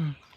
Mm-hmm.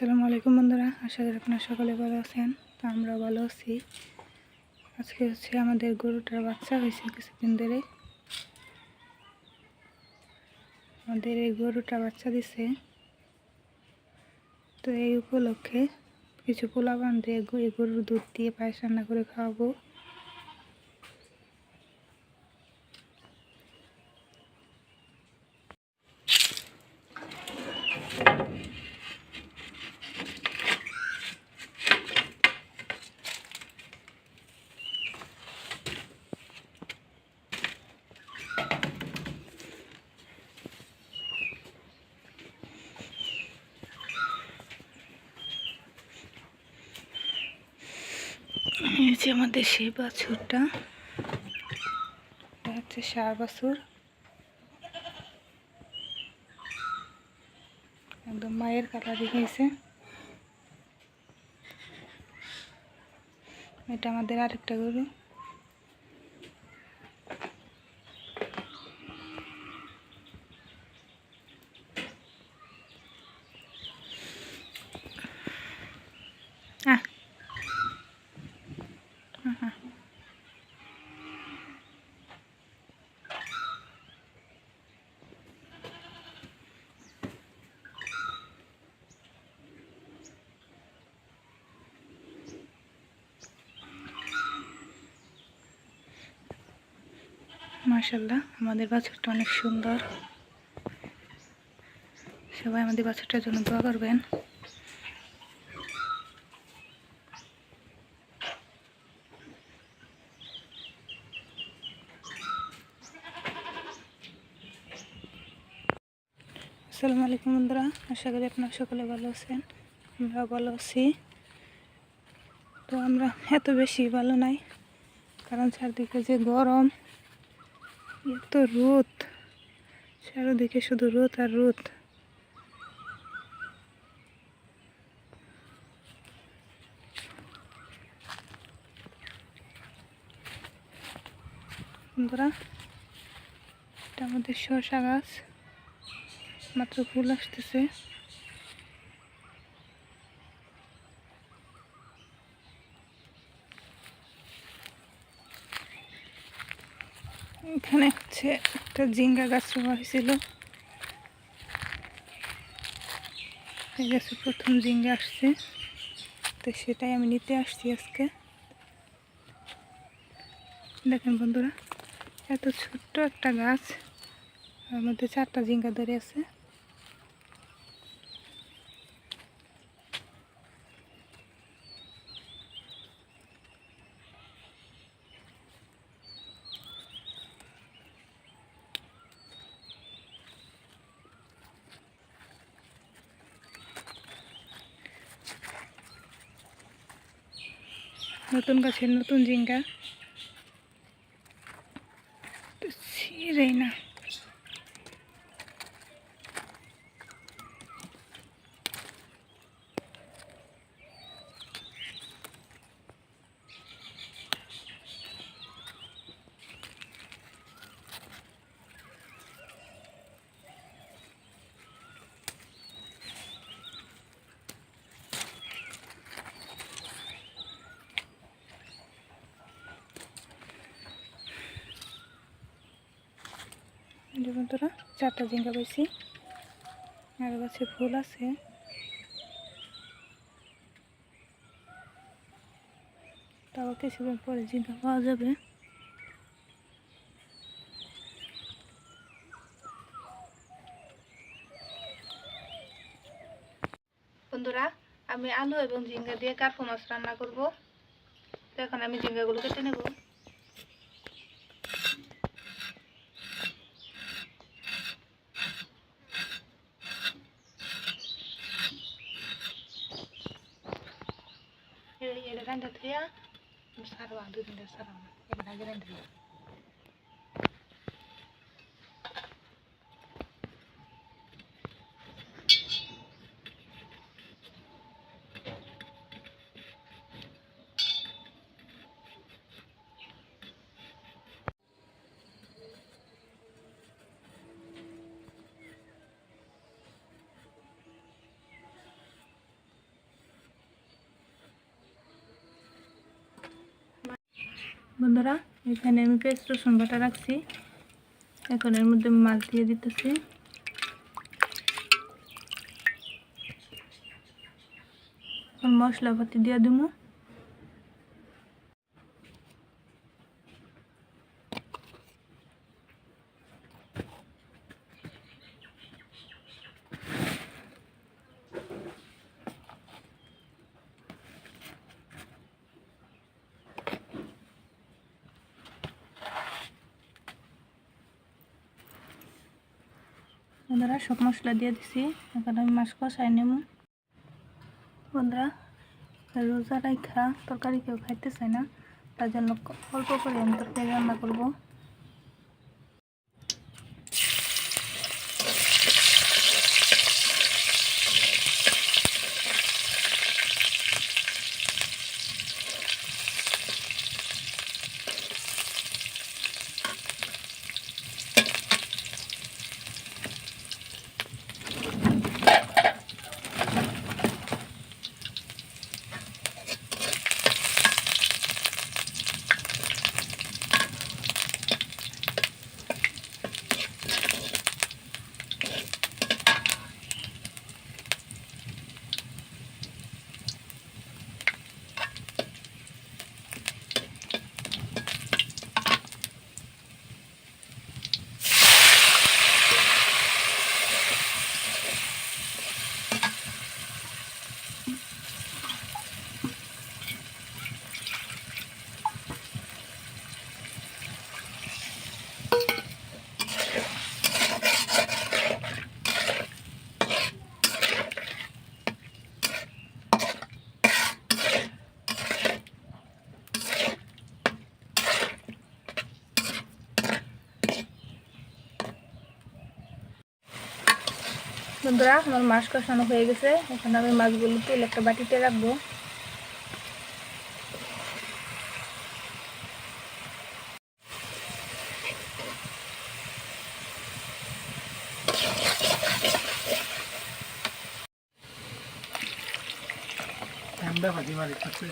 আসসালামু আলাইকুম বন্ধুরা, আশা করি আপনারা সকলে ভালো আছেন, তো আমরা ভালো আছি। আজকে হচ্ছে আমাদের গরুটার বাচ্চা হয়েছে কিছুদিন ধরে। আমাদের এই গরুটা বাচ্চা দিছে। তো এই উপলক্ষে কিছু পোলা এই গরুর দুধ দিয়ে পায়েস রান্না করে খাওয়াবো। হচ্ছে আমাদের সেই বাছুরটা। এটা হচ্ছে সার বাছুর। একদম মায়ের কালারই হয়েছে এটা আমাদের আরেকটা গরু। মাশাল্লাহ আমাদের বাছুরটা অনেক সুন্দর। সবাই আমাদের বাছুরটার জন্য দোয়া করবেন। আসসালামু আলাইকুম বন্ধুরা, আশা করি আপনারা সকলে ভালো আছেন আমরা ভালো আছি। তো আমরা এত বেশি ভালো নাই, কারণ চারদিকে যে গরম এত রোদ। চারিদিকে শুধু রোদ আর রোদ। বন্ধুরা, এটা আমাদের শসা গাছ। মাত্র ফুল আসতেছে। এখানে হচ্ছে একটা জিঙ্গা গাছ রোয়া হয়েছিল। এই গাছে প্রথম জিঙ্গা আসছে। তো সেটাই আমি নিতে আসছি আজকে। দেখেন বন্ধুরা, এত ছোট্ট একটা গাছ, আমাদের চারটা জিঙ্গা ধরে আছে। নতুন গাছের নতুন জিঙ্গা তো ছিঁড়েই না। যে বন্ধুরা, চারটা ঝিঙ্গা পাইছি। আর গাছে ফুল আছে। তাও কিছুদিন পরে ঝিঙ্গা পাওয়া যাবে। বন্ধুরা, আমি আলু এবং ঝিঙ্গা দিয়ে কার্পু মাছ রান্না করব। তো এখন আমি ঝিঙ্গাগুলো কেটে নেব। రెండు తీయ సార్ వాళ్ళు de సార్ ఇక దగ్గర రెండు বন্ধুরা, এখানে আমি পেস্ট রসুন বাটা রাখছি। এখন এর মধ্যে মাছ দিয়ে দিতেছি। মশলাপাতি দিয়ে দেবো বন্ধুরা, সব মশলা দিয়ে দিছি। এখন আমি মাছ কষাই নেব। বন্ধুরা রোজা রাখা তরকারি কেউ খাইতে চাই না, তার জন্য অল্প করে আমি তরকারি রান্না করব। বন্ধুরা আমার মাছ কষানো হয়ে গেছে। এখন আমি মাছগুলো তুলে একটা বাটিতে রাখব। ঠান্ডা ভাজি মারি আছে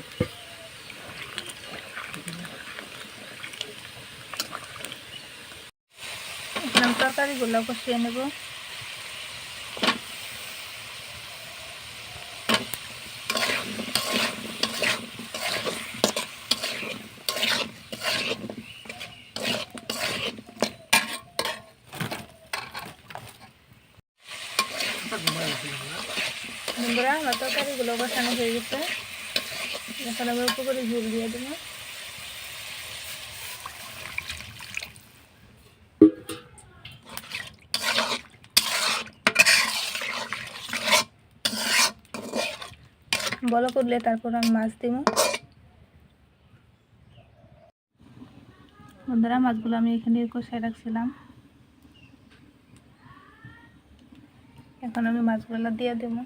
এখন আমি তরকারিগুলো কষিয়ে নেব। বন্ধুরা, আমার তরকারিগুলো বসানো হয়ে গেছে। এখন আমি উপর ঝুল দিয়ে দেবো। বলো করলে তারপর আমি মাছ দেব। বন্ধুরা, মাছগুলো আমি এখানে কষায় রাখছিলাম। এখন আমি মাছগুলো দিয়ে দেবো।